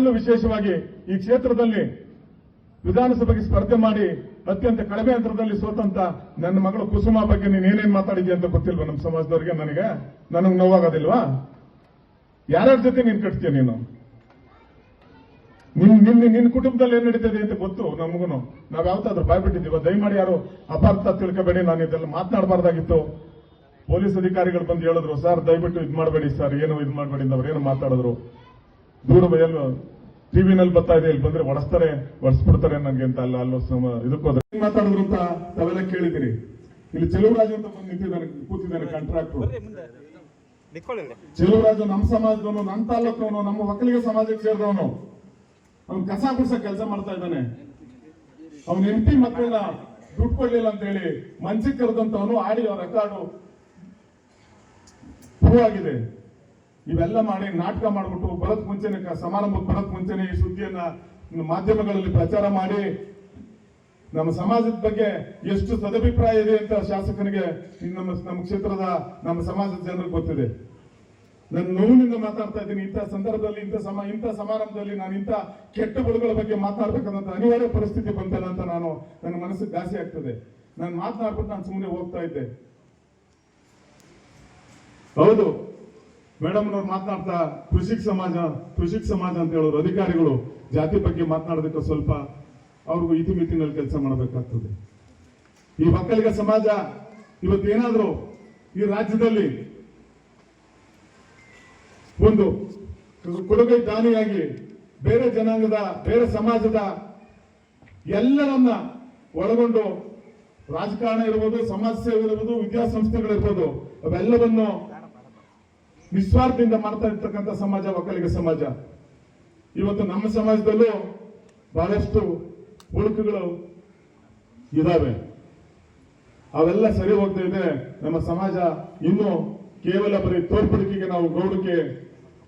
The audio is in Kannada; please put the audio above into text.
ಅದರಲ್ಲೂ ವಿಶೇಷವಾಗಿ ಈ ಕ್ಷೇತ್ರದಲ್ಲಿ ವಿಧಾನಸಭೆಗೆ ಸ್ಪರ್ಧೆ ಮಾಡಿ ಅತ್ಯಂತ ಕಡಿಮೆ ಅಂತರದಲ್ಲಿ ಸೋತಂತ ನನ್ನ ಮಗಳು ಕುಸುಮ ಬಗ್ಗೆ ನೀನ್ ಏನೇನ್ ಮಾತಾಡಿದ್ಯಾ ಅಂತ ಗೊತ್ತಿಲ್ವಾ ನಮ್ಮ ಸಮಾಜದವರಿಗೆ ನನಗೆ? ನನಗೆ ನೋವಾಗೋದಿಲ್ವಾ? ಯಾರ್ಯಾರ ಜೊತೆ ನೀನ್ ಕಟ್ತೀಯ ನೀನು? ನಿನ್ ನಿನ್ನ ನಿನ್ನ ಕುಟುಂಬದಲ್ಲಿ ಏನ್ ನಡೀತದೆ ಅಂತ ಗೊತ್ತು ನಮಗೂ ನಾವ್ ಯಾವತ್ತಾದ್ರೂ ಭಯಪಟ್ಟಿದ್ದೀವ ದಯಮಾಡಿ ಯಾರು ಅಪಾರ್ಥ ತಿಳ್ಕೊಬೇಡಿ, ನಾನು ಇದೆಲ್ಲ ಮಾತನಾಡಬಾರ್ದಾಗಿತ್ತು. ಪೊಲೀಸ್ ಅಧಿಕಾರಿಗಳು ಬಂದು ಹೇಳಿದ್ರು, ಸರ್, ದಯವಿಟ್ಟು ಇದ್ ಮಾಡಬೇಡಿ, ಸರ್, ಏನು ಇದ್ ಮಾಡಬೇಡಿ ಅವ್ರು ಏನು ಮಾತಾಡಿದ್ರು. ದೂರ ಎಲ್ಲ ಟಿವಿನಲ್ಲಿ ಬರ್ತಾ ಇದೆ ಇಲ್ಲಿ ಬಂದ್ರೆ ಒಡಿಸ್ತಾರೆ ಒಡಿಸ್ಬಿಡ್ತಾರೆ ನನಗೆ ಅಂತ ಅಲ್ಲ ಅಲ್ಲೋ ಸಮ- ಇದಕ್ಕೆ ಹೋದ್ರೆ. ಮಾತಾಡಿದ್ರು ಅಂತ ತಾವೆಲ್ಲ ಕೇಳಿದಿರಿ ಇಲ್ಲಿ ಚೆಲುವರಾಜು ಅಂತ ಬಂದು ನಿಂತಿದ್ದಾನೆ ಕೂತಿದ್ದಾನೆ ಕಾಂಟ್ರಾಕ್ಟ್ರು ನಿಕ್ಕೊಳ್ಳಿ ಚೆಲುವರಾಜು ನಮ್ಮ ಸಮಾಜದವನು ನಮ್ಮ ತಾಲೂಕವನು ನಮ್ಮ ಒಕ್ಕಲಿಗ ಸಮಾಜಕ್ಕೆ ಸೇರಿದವನು. ಅವ್ನು ಕಸ ಗುಡ್ಸ ಕೆಲಸ ಮಾಡ್ತಾ ಇದ್ದಾನೆ. ಅವನ ಎಂಟಿ ಮಕ್ಕಳನ್ನ ದುಡ್ಡು ಕೊಡ್ಲಿಲ್ಲ ಅಂತ ಹೇಳಿ ಮಂಚಕ್ಕೆ ಕರೆದಂತವನು ಆಡಿಯೋ ರೆಕಾರ್ಡು ಪ್ರೂವ್ ಆಗಿದೆ. ಇವೆಲ್ಲ ಮಾಡಿ ನಾಟಕ ಮಾಡ್ಬಿಟ್ಟು ಬರೋದ್ ಮುಂಚೆನೆ ಸಮಾರಂಭಕ್ಕೆ ಬರೋದ್ ಮುಂಚೆನೆ ಈ ಸುದ್ದಿಯನ್ನ ಮಾಧ್ಯಮಗಳಲ್ಲಿ ಪ್ರಚಾರ ಮಾಡಿ ನಮ್ಮ ಸಮಾಜದ ಬಗ್ಗೆ ಎಷ್ಟು ಸದಭಿಪ್ರಾಯ ಇದೆ ಅಂತ ಶಾಸಕನಿಗೆ ನಮ್ಮ ನಮ್ಮ ಕ್ಷೇತ್ರದ ನಮ್ಮ ಸಮಾಜದ ಜನರಿಗೆ ಗೊತ್ತಿದೆ. ನನ್ನ ನೋವಿನಿಂದ ಮಾತಾಡ್ತಾ ಇದ್ದೀನಿ. ಇಂಥ ಸಂದರ್ಭದಲ್ಲಿ, ಇಂಥ ಸಮ ಇಂಥ ಸಮಾರಂಭದಲ್ಲಿ ನಾನು ಇಂಥ ಕೆಟ್ಟ ಬಳುಗಳ ಬಗ್ಗೆ ಮಾತಾಡ್ಬೇಕಂದಂಥ ಅನಿವಾರ್ಯ ಪರಿಸ್ಥಿತಿ ಬಂತಲ್ಲ ಅಂತ ನಾನು ನನ್ನ ಮನಸ್ಸಿಗೆ ಘಾಸಿ ಆಗ್ತದೆ. ನಾನು ಮಾತನಾಡ್ಬಿಟ್ಟು ನಾನು ಸುಮ್ಮನೆ ಹೋಗ್ತಾ ಇದ್ದೆ. ಹೌದು. ಮೇಡಮ್ನವ್ರು ಮಾತನಾಡ್ತಾ ಕೃಷಿಕ್ ಸಮಾಜ ಕೃಷಿಕ್ ಸಮಾಜ ಅಂತ ಹೇಳೋರು ಅಧಿಕಾರಿಗಳು ಜಾತಿ ಬಗ್ಗೆ ಮಾತನಾಡೋದಕ್ಕೆ ಸ್ವಲ್ಪ ಅವ್ರಿಗೂ ಇತಿಮಿತಿನಲ್ಲಿ ಕೆಲಸ ಮಾಡಬೇಕಾಗ್ತದೆ. ಈ ಒಕ್ಕಲಿಗ ಸಮಾಜ ಇವತ್ತೇನಾದರೂ ಈ ರಾಜ್ಯದಲ್ಲಿ ಒಂದು ಕೊಡುಗೈ ದಾನಿಯಾಗಿ ಬೇರೆ ಜನಾಂಗದ, ಬೇರೆ ಸಮಾಜದ ಎಲ್ಲರನ್ನ ಒಳಗೊಂಡು ರಾಜಕಾರಣ ಇರ್ಬೋದು, ಸಮಾಜ ಸೇವೆ ಇರ್ಬೋದು, ವಿದ್ಯಾಸಂಸ್ಥೆಗಳಿರ್ಬೋದು, ಅವೆಲ್ಲವನ್ನು ನಿಸ್ವಾರ್ಥದಿಂದ ಮಾಡ್ತಾ ಇರ್ತಕ್ಕಂಥ ಸಮಾಜ, ಒಕ್ಕಲಿಗ ಸಮಾಜ. ಇವತ್ತು ನಮ್ಮ ಸಮಾಜದಲ್ಲೂ ಬಹಳಷ್ಟು ಉಳುಕುಗಳು ಇದ್ದಾವೆ ಅವೆಲ್ಲ ಸರಿ ಹೋಗ್ತಾ ಇದೆ. ನಮ್ಮ ಸಮಾಜ ಇನ್ನು ಕೇವಲ ಬರೀ ತೋರ್ಪಡಿಕೆಗೆ ನಾವು ಗೌಡಕ್ಕೆ